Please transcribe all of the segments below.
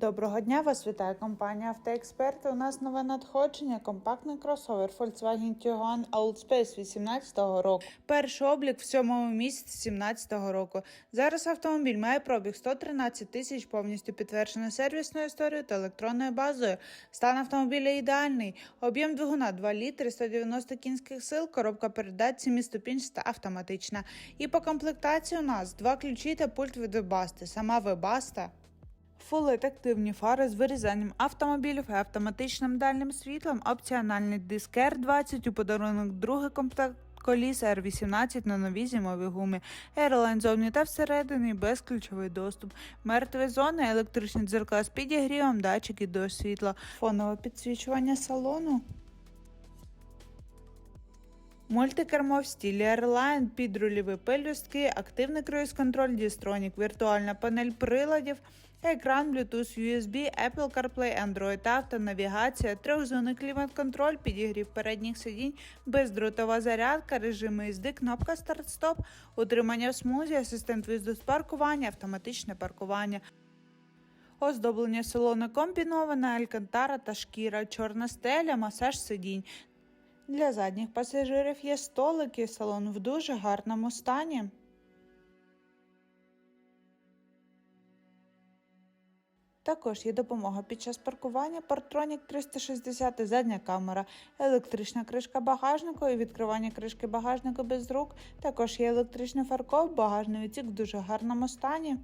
Доброго дня, вас вітає компанія Автоексперти. У нас нове надходження, компактний кросовер Volkswagen Tiguan Outspace 2018 року. Перший облік в сьомому місяці 2017 року. Зараз автомобіль має пробіг 113 тисяч, повністю підтверджено сервісною історією та електронною базою. Стан автомобіля ідеальний. Об'єм двигуна 2 літри, 190 кінських сил, коробка передач 7-ступінчаста автоматична. І по комплектації у нас два ключі та пульт від вебасти. Сама вебаста. Фулит активні фари з вирізанням автомобілів і автоматичним дальним світлом, опціональний диск R20 у подарунок другий комплект коліс R18 на нові зимовій гумі, Airline зовні та всередині безключовий доступ, мертві зони, електричні дзеркала з підігрівом, датчики до світла, фонове підсвічування салону. Мультикермо в стилі Airline, підрульові пелюстки, активний круїз-контроль, дістронік, віртуальна панель приладів, екран Bluetooth USB, Apple CarPlay, Android Auto, навігація, трьохзонний клімат-контроль, підігрів передніх сидінь, бездротова зарядка, режими їзди, кнопка старт-стоп, утримання в смузі, асистент виїзду з паркування, автоматичне паркування. Оздоблення салону комбіноване, алькантара та шкіра, чорна стеля, масаж сидінь. Для задніх пасажирів є столики, салон в дуже гарному стані. Також є допомога під час паркування, Partronic 360 задня камера, електрична кришка багажнику і відкривання кришки багажнику без рук. Також є електричний фаркоп, багажний відсік в дуже гарному стані.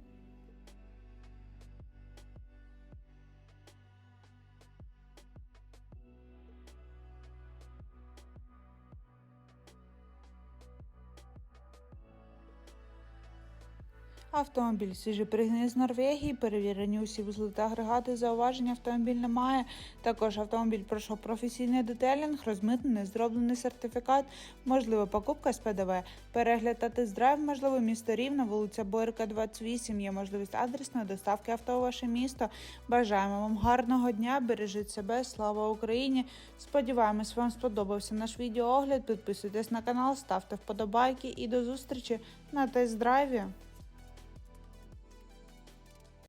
Автомобіль свіжий пригнаний з Норвегії, перевірені усі вузли та агрегати, зауважень автомобіль немає. Також автомобіль пройшов професійний детелінг, розмитнений, зроблений сертифікат, можлива покупка з ПДВ, перегляд та тест-драйв, можливо, місто Рівне, вулиця Бойка, 28, є можливість адресної доставки авто у ваше місто. Бажаємо вам гарного дня, бережіть себе, слава Україні! Сподіваємось, вам сподобався наш відеоогляд. Підписуйтесь на канал, ставте вподобайки і до зустрічі на тест-драйві.